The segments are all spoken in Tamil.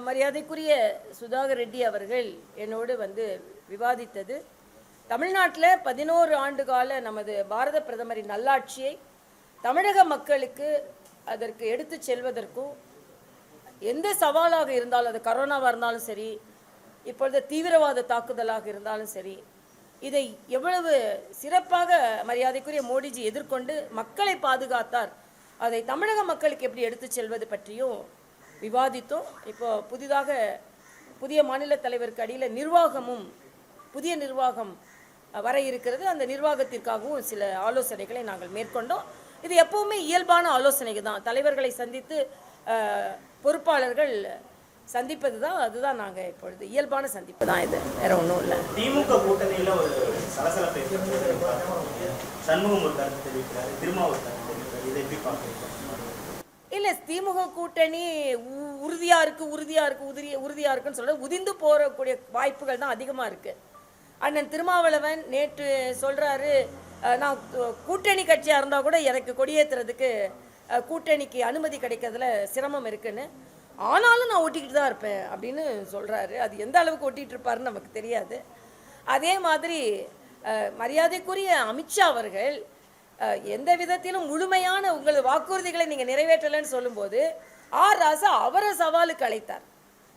மரியாதைக்குரிய சுதாகர் ரெட்டி அவர்கள் என்னோடு வந்து விவாதித்தது. தமிழ்நாட்டில் பதினோரு ஆண்டு கால நமது பாரத பிரதமரின் நல்லாட்சியை தமிழக மக்களுக்கு அதற்கு எடுத்து செல்வதற்கும் எந்த சவாலாக இருந்தாலும் அது கரோனாவாக இருந்தாலும் சரி இப்பொழுது தீவிரவாத தாக்குதலாக இருந்தாலும் சரி இதை எவ்வளவு சிறப்பாக மரியாதைக்குரிய மோடிஜி எதிர்கொண்டு மக்களை பாதுகாத்தார் அதை தமிழக மக்களுக்கு எப்படி எடுத்து செல்வது பற்றியும் விவாதித்தோம். இப்போ புதிதாக புதிய மாநில தலைவருக்கு அடியில் நிர்வாகமும் புதிய நிர்வாகம் வர இருக்கிறது. அந்த நிர்வாகத்திற்காகவும் சில ஆலோசனைகளை நாங்கள் மேற்கொண்டோம். இது எப்பவுமே இயல்பான ஆலோசனைகள் தான். தலைவர்களை சந்தித்து பொறுப்பாளர்கள் சந்திப்பது தான் அதுதான் நாங்கள் இப்பொழுது இயல்பான சந்திப்பு தான் இது. வேற ஒன்றும் இல்லை. திமுக கூட்டணியில் ஒரு சலசலப்பை சண்முகம் ஒரு கருத்து தெரிவிக்கிறார் திருமாவூர் கருத்து தெரிவிக்கிறார். இதை எப்படி பார்க்குறீங்க? இல்லை திமுக கூட்டணி உ- உறுதியா இருக்கு உறுதியா இருக்கு உதிரி உறுதியா இருக்குன்னு சொல்ல உதிந்து போறக்கூடிய வாய்ப்புகள் தான் அதிகமா இருக்கு. அண்ணன் திருமாவளவன் நேற்று சொல்றாரு நான் கூட்டணி கட்சியா இருந்தா கூட எனக்கு கொடியேற்றுறதுக்கு கூட்டணிக்கு அனுமதி கிடைக்கிறதுல சிரமம் இருக்குன்னு. ஆனாலும் நான் ஓட்டிக்கிட்டு தான் இருப்பேன் அப்படின்னு சொல்கிறாரு அது எந்த அளவுக்கு ஓட்டிகிட்டு இருப்பாருன்னு நமக்கு தெரியாது. அதே மாதிரி மரியாதைக்குரிய அமித்ஷா அவர்கள் எந்த விதத்திலும் முழுமையான உங்களது வாக்குறுதிகளை நீங்கள் நிறைவேற்றலைன்னு சொல்லும்போது ஆர் ராசா அவரை சவாலுக்கு அழைத்தார்.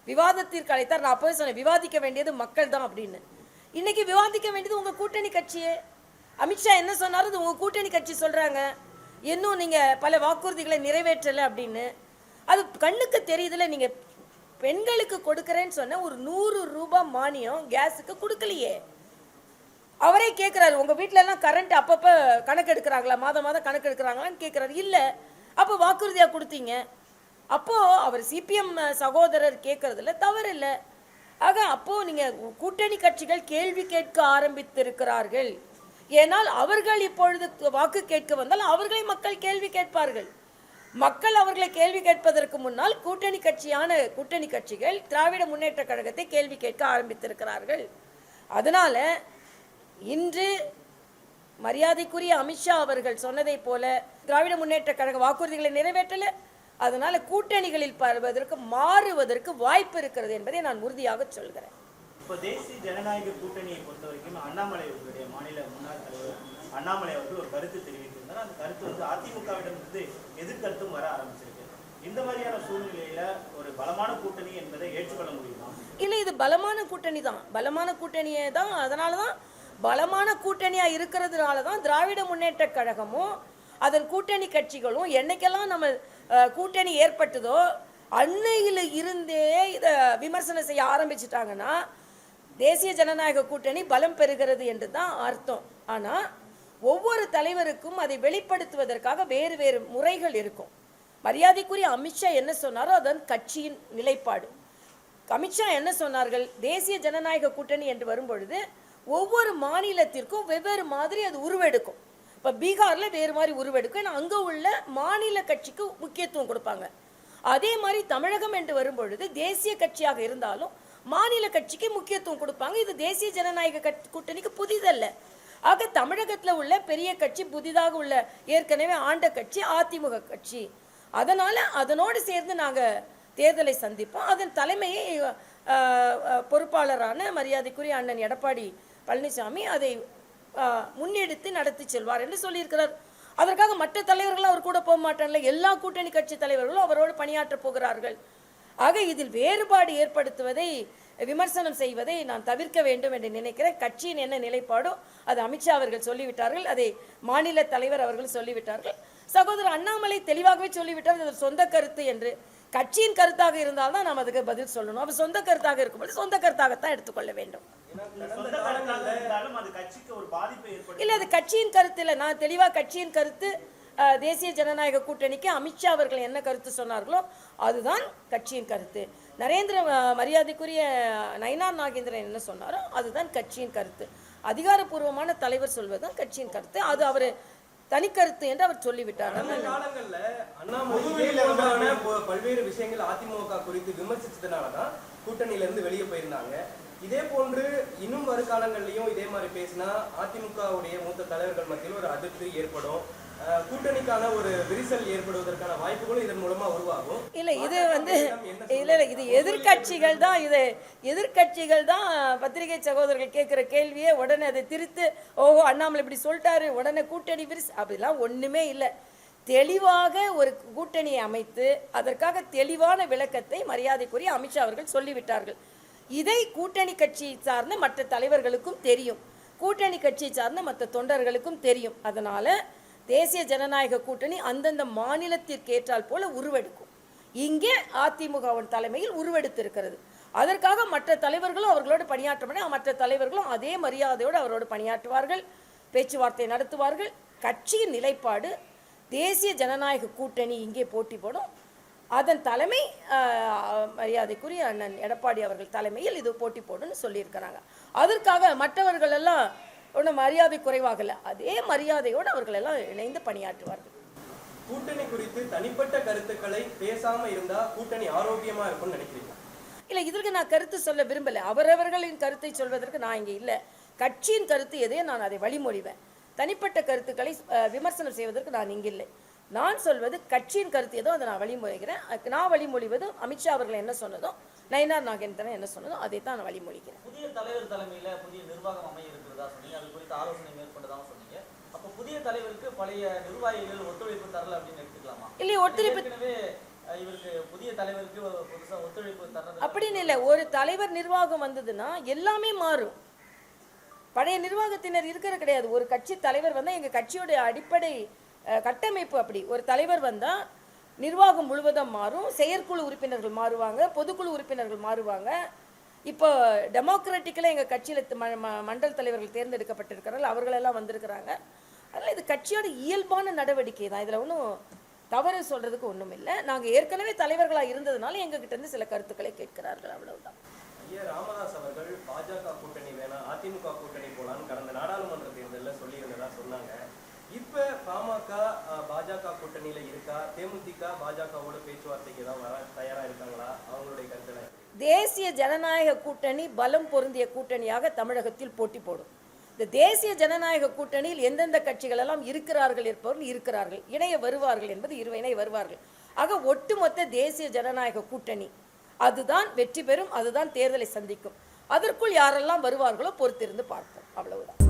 விவாதத்திற்கு அழைத்தார். நான் அப்போவே சொன்னேன் விவாதிக்க வேண்டியது மக்கள் தான் அப்படின்னு. இன்னைக்கு விவாதிக்க வேண்டியது உங்கள் கூட்டணி கட்சியே. அமித்ஷா என்ன சொன்னாரோ? அது உங்கள் கூட்டணி கட்சி சொல்கிறாங்க இன்னும் நீங்கள் பல வாக்குறுதிகளை நிறைவேற்றலை அப்படின்னு. அது கண்ணுக்கு தெரியுதுல நீங்கள் பெண்களுக்கு கொடுக்குறேன்னு சொன்ன ஒரு நூறு ரூபாய் மானியம் கேஸுக்கு கொடுக்கலையே. அவரே கேட்குறாரு உங்கள் வீட்டிலலாம் கரண்ட் அப்பப்போ கணக்கு எடுக்கிறாங்களா? மாதம் மாதம் கணக்கு எடுக்கிறாங்களான்னு கேட்குறாரு இல்லை. அப்போ வாக்குறுதியாக கொடுத்தீங்க. அப்போது அவர் சிபிஎம் சகோதரர் கேட்குறதுல தவறு இல்லை ஆக அப்போது நீங்கள் கூட்டணி கட்சிகள் கேள்வி கேட்க ஆரம்பித்திருக்கிறார்கள். ஏனால் அவர்கள் இப்பொழுது வாக்கு கேட்க வந்தால் அவர்களை மக்கள் கேள்வி கேட்பார்கள். மக்கள் அவர்களை கேள்வி கேட்பதற்கு முன்னால் கூட்டணி கட்சியான கூட்டணி கட்சிகள் திராவிட முன்னேற்ற கழகத்தை கேள்வி கேட்க ஆரம்பித்திருக்கிறார்கள். அதனால இன்று மரியாதைக்குரிய அமித்ஷா அவர்கள் சொன்னதைப் போல திராவிட முன்னேற்ற கழக வாக்குறுதிகளை நிறைவேற்றல அதனால கூட்டணிகளில் பருவதற்கு மாறுவதற்கு வாய்ப்பு இருக்கிறது என்பதை நான் உறுதியாக சொல்கிறேன். இப்போ தேசிய ஜனநாயக கூட்டணியை பொறுத்த வரைக்கும் அண்ணாமலை அவர்களுடைய மாநில முன்னாள் தலைவர் அண்ணாமலை அவர்கள் ஒரு கருத்து தெரிவித்திருந்தார். அந்த கருத்து வந்து அதிமுகவிடம் இருந்து எதிர்கருத்தும் வர ஆரம்பிச்சிருக்கு. இந்த மாதிரியான சூழ்நிலையில ஒரு பலமான கூட்டணி என்பதை ஏற்றுக்கொள்ள முடியுமா? இல்லை இது பலமான கூட்டணி தான் பலமான கூட்டணியே தான் அதனால தான் பலமான கூட்டணியாக இருக்கிறதுனால தான் திராவிட முன்னேற்ற கழகமும் அதன் கூட்டணி கட்சிகளும் என்னைக்கெல்லாம் நம்ம கூட்டணி ஏற்பட்டதோ அன்னையில் இருந்தே இதை விமர்சனம் செய்ய ஆரம்பிச்சிட்டாங்கன்னா தேசிய ஜனநாயக கூட்டணி பலம் பெறுகிறது என்று தான் அர்த்தம். ஆனால் ஒவ்வொரு தலைவருக்கும் அதை வெளிப்படுத்துவதற்காக வேறு வேறு முறைகள் இருக்கும். மரியாதைக்குரிய அமித்ஷா என்ன சொன்னாரோ அதன் கட்சியின் நிலைப்பாடு. அமித்ஷா என்ன சொன்னார்கள்? தேசிய ஜனநாயக கூட்டணி என்று வரும்பொழுது ஒவ்வொரு மாநிலத்திற்கும் வெவ்வேறு மாதிரி அது உருவெடுக்கும். இப்போ பீகாரில் வேறு மாதிரி உருவெடுக்கும். ஏன்னா அங்கே உள்ள மாநில கட்சிக்கு முக்கியத்துவம் கொடுப்பாங்க. அதே மாதிரி தமிழகம் என்று வரும்பொழுது தேசிய கட்சியாக இருந்தாலும் மாநில கட்சிக்கு முக்கியத்துவம் கொடுப்பாங்க. இது தேசிய ஜனநாயக கட்சி கூட்டணிக்கு புதிதல்ல. ஆக தமிழகத்தில் உள்ள பெரிய கட்சி புதிதாக உள்ள ஏற்கனவே ஆண்ட கட்சி அதிமுக கட்சி. அதனால அதனோடு சேர்ந்து நாங்கள் தேர்தலை சந்திப்போம். அதன் தலைமையை பொறுப்பாளரான மரியாதைக்குரிய அண்ணன் எடப்பாடி பழனிசாமி அதை முன்னெடுத்து நடத்தி செல்வார் என்று சொல்லியிருக்கிறார். அதற்காக மற்ற தலைவர்கள் அவர் கூட போக மாட்டாங்கல்ல எல்லா கூட்டணி கட்சி தலைவர்களும் அவரோடு பணியாற்றப் போகிறார்கள். ஆக இதில் வேறுபாடு ஏற்படுத்துவதை விமர்சனம் செய்வதை நான் தவிர்க்க வேண்டும் என்று நினைக்கிறேன். கட்சியின் என்ன நிலைப்பாடோ அது அமித்ஷா அவர்கள் சொல்லிவிட்டார்கள். அதை மாநில தலைவர் அவர்கள் சொல்லிவிட்டார்கள். சகோதரர் அண்ணாமலை தெளிவாகவே சொல்லிவிட்டார். அது சொந்த கருத்து என்று. கட்சியின் கருத்தாக இருந்தால்தான் நாம் அதுக்கு பதில் சொல்லணும். அவர் சொந்த கருத்தாக இருக்கும்போது சொந்த கருத்தாகத்தான் எடுத்துக்கொள்ள வேண்டும் சொந்த கருத்தாக இருந்தாலும் அது கட்சிக்கு ஒரு பாதிப்பை ஏற்படுத்தும் இல்லை அது கட்சியின் கருத்து இல்லை நான் தெளிவாக கட்சியின் கருத்து தேசிய ஜனநாயக கூட்டணிக்கு அமித்ஷா அவர்கள் என்ன கருத்து சொன்னார்களோ அதுதான் கட்சியின் கருத்து. நரேந்திர மரியாதைக்குரிய நயினார் நாகேந்திரன் என்ன சொன்னாரோ அதுதான் கட்சியின் கருத்து. அதிகாரப்பூர்வமான தலைவர் சொல்வதுதான் கட்சியின் கருத்து. அது அவர் தனிக்கருத்து என்று அவர் சொல்லிவிட்டார். பல்வேறு விஷயங்கள் அதிமுக குறித்து விமர்சிச்சதுனால தான் கூட்டணியில இருந்து வெளியே போயிருந்தாங்க. இதே போன்று இன்னும் வரும் காலங்கள்லயும் இதே மாதிரி பேசினா அதிமுகவுடைய மூத்த தலைவர்கள் மத்தியில் ஒரு அதிருப்தி ஏற்படும். கூட்டணிக்கான ஒரு விரிசல் ஏற்படுவதற்கான வாய்ப்புகளும் இதன் மூலமா உருவாகும். இல்லை இது வந்து இல்லை இல்லை இது எதிர்க்கட்சிகள் தான் இது எதிர்க்கட்சிகள் தான் பத்திரிகை சகோதரர்கள் கேட்குற கேள்வியே உடனே அதை திருத்து ஓஹோ அண்ணாமலை இப்படி சொல்லிட்டாரு உடனே கூட்டணி விரிசு அப்படிலாம் ஒன்றுமே இல்லை. தெளிவாக ஒரு கூட்டணியை அமைத்து அதற்காக தெளிவான விளக்கத்தை மரியாதைக்குரிய அமித்ஷா அவர்கள் சொல்லிவிட்டார்கள். இதை கூட்டணி கட்சி சார்ந்த மற்ற தலைவர்களுக்கும் தெரியும். கூட்டணி கட்சி சார்ந்த மற்ற தொண்டர்களுக்கும் தெரியும். அதனால தேசிய ஜனநாயக கூட்டணி அந்தந்த மாநிலத்திற்கு ஏற்றால் போல உருவெடுக்கும். இங்கே அதிமுகவின் தலைமையில் உருவெடுத்திருக்கிறது. அதற்காக மற்ற தலைவர்களும் அவர்களோடு பணியாற்ற மற்ற தலைவர்களும் அதே மரியாதையோடு அவரோடு பணியாற்றுவார்கள். பேச்சுவார்த்தை நடத்துவார்கள். கட்சியின் நிலைப்பாடு தேசிய ஜனநாயக கூட்டணி இங்கே போட்டி போடும். அதன் தலைமை மரியாதைக்குரிய அண்ணன் எடப்பாடி அவர்கள் தலைமையில் இது போட்டி போடுன்னு சொல்லியிருக்கிறாங்க. அதற்காக மற்றவர்கள் எல்லாம் ஒன்றும் மரியாதை குறைவாகல அதே மரியாதையோடு அவர்கள் எல்லாம் இணைந்து பணியாற்றுவார்கள். கூட்டணி குறித்து தனிப்பட்ட கருத்துக்களை பேசாம இருந்தா கூட்டணி ஆரோக்கியமா இருக்கும்னு நினைக்கிறீங்க? இல்லை இதற்கு நான் கருத்து சொல்ல விரும்பலை. அவரவர்களின் கருத்தை சொல்வதற்கு நான் இங்கே இல்லை. கட்சியின் கருத்து எதையோ நான் அதை வழிமொழிவேன். தனிப்பட்ட கருத்துக்களை விமர்சனம் செய்வதற்கு நான் இங்கே இல்லை. நான் சொல்வது கட்சியின் கருத்து ஏதோ அதை நான் வழிமொழிகிறேன். நான் வழிமொழிவதும் அமித்ஷா அவர்கள் என்ன சொன்னதோ நயினார் நாகேந்திரன் என்ன சொன்னதோ அதை தான் நான் வழிமொழிகிறேன். புதிய தலைவர் தலைமையில புதிய நிர்வாகம் அமைய இருக்கிறதா சொன்னீங்க. அது குறித்து ஆலோசனை மேற்கொண்டதாகவும் சொன்னீங்க. அப்ப புதிய தலைவருக்கு பழைய நிர்வாகிகள் ஒத்துழைப்பு தரல அப்படின்னு எடுத்துக்கலாமா? இல்லை ஒத்துழைப்பு இவருக்கு புதிய தலைவருக்கு அப்படின்னு இல்லை ஒரு தலைவர் நிர்வாகம் வந்ததுன்னா எல்லாமே மாறும். பழைய நிர்வாகத்தினர் இருக்கிற கிடையாது. ஒரு கட்சி தலைவர் வந்தால் எங்கள் கட்சியோட அடிப்படை கட்டமைப்பு அப்படி. ஒரு தலைவர் வந்தால் நிர்வாகம் முழுவதும் மாறும் செயற்குழு உறுப்பினர்கள் மாறுவாங்க பொதுக்குழு உறுப்பினர்கள் மாறுவாங்க. இப்போ டெமோக்ராட்டிக்கலாக எங்கள் கட்சியில் மண்டல் தலைவர்கள் தேர்ந்தெடுக்கப்பட்டிருக்கிறார்கள் அவர்களெல்லாம் வந்திருக்கிறாங்க. அதனால் இது கட்சியோட இயல்பான நடவடிக்கை தான். இதில் ஒன்றும் தவறு சொல்கிறதுக்கு ஒன்றும் இல்லை. நாங்கள் ஏற்கனவே தலைவர்களாக இருந்ததுனால எங்ககிட்டேருந்து சில கருத்துக்களை கேட்கிறார்கள். அவ்வளவுதான். ஐயா ராமதாஸ் அவர்கள் பாஜக கூட்டணி வேணாம் அதிமுக கூட்டணி போலான்னு கடந்த நாடாளுமன்ற இப்ப பாமக பாஜக கூட்டணியில இருக்கா? தேமுதிக பாஜகவோட பேச்சுவார்த்தைக்கு வர தயாரா இருக்காங்களா? அவங்களுடைய கருத்துல. தேசிய ஜனநாயக கூட்டணி பலம் பொருந்திய கூட்டணியாக தமிழகத்தில் போட்டி போடும். இந்த தேசிய ஜனநாயக கூட்டணியில் எந்தெந்த கட்சிகள் எல்லாம் இருக்கிறார்கள் இருப்பவர்கள் இருக்கிறார்கள். இணைய வருவார்கள் என்பது இரு வருவார்கள். ஆக ஒட்டுமொத்த தேசிய ஜனநாயக கூட்டணி அதுதான் வெற்றி பெறும் அதுதான் தேர்தலை சந்திக்கும். அதற்குள் யாரெல்லாம் வருவார்களோ பொறுத்திருந்து பார்ப்போம். அவ்வளவுதான்.